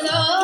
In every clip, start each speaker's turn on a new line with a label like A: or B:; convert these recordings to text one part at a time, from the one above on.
A: No.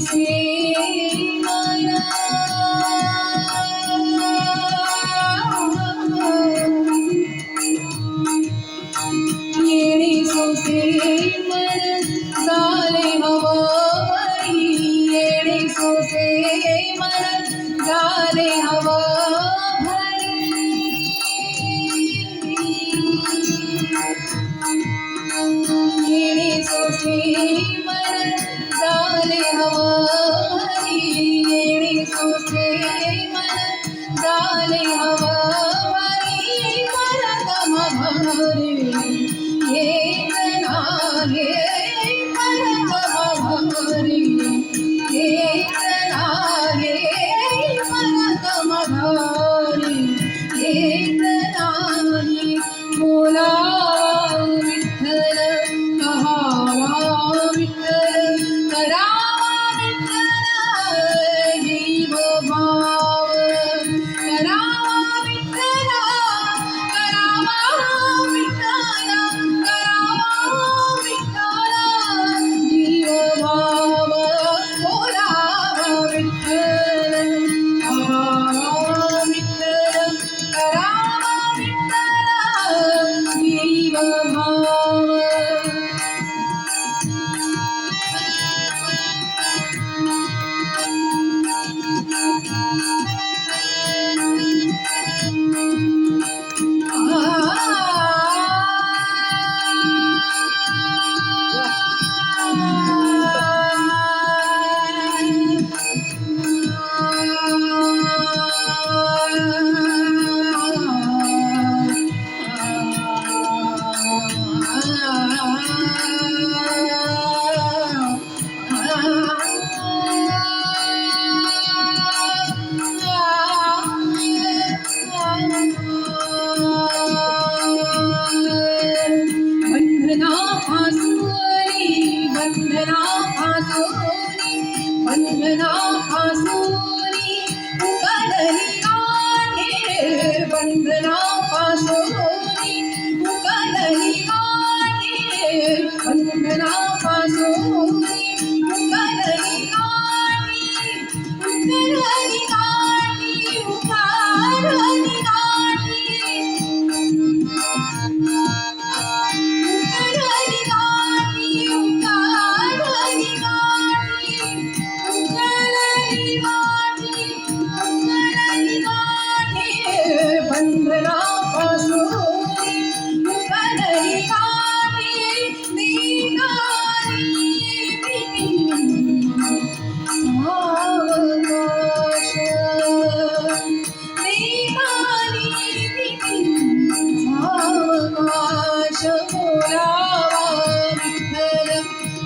A: see. you.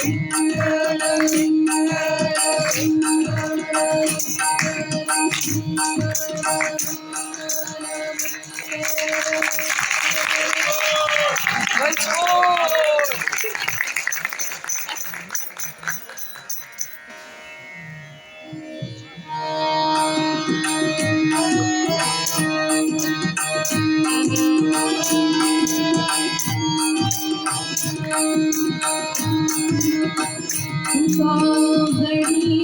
A: Thank you. तुका घडी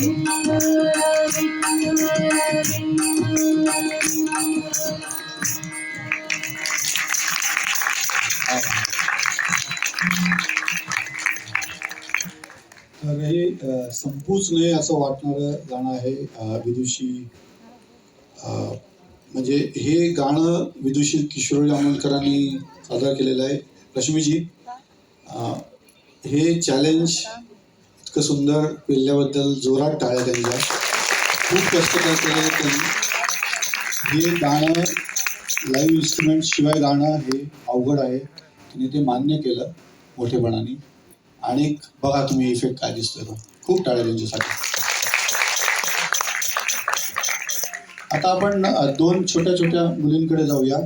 B: तर हे संपूच नये असं वाटणारं गाणं आहे विदुषी. म्हणजे हे गाणं विदुषी किशोर जांभळकरांनी सादर केलेलं आहे. रश्मीजी हे चॅलेंज इतकं सुंदर पिल्ल्याबद्दल जोरात टाळ्या त्यांच्या. खूप कष्ट केले त्यांनी हे गाणं लाईव्ह इन्स्ट्रुमेंट शिवाय गाणं हे अवघड आहे. त्यांनी ते मान्य केलं मोठेपणाने. आणि बघा तुम्ही इफेक्ट काय दिसतोय तो. खूप टाळ्या त्यांच्यासाठी. आता आपण दोन छोट्या छोट्या मुलींकडे जाऊया.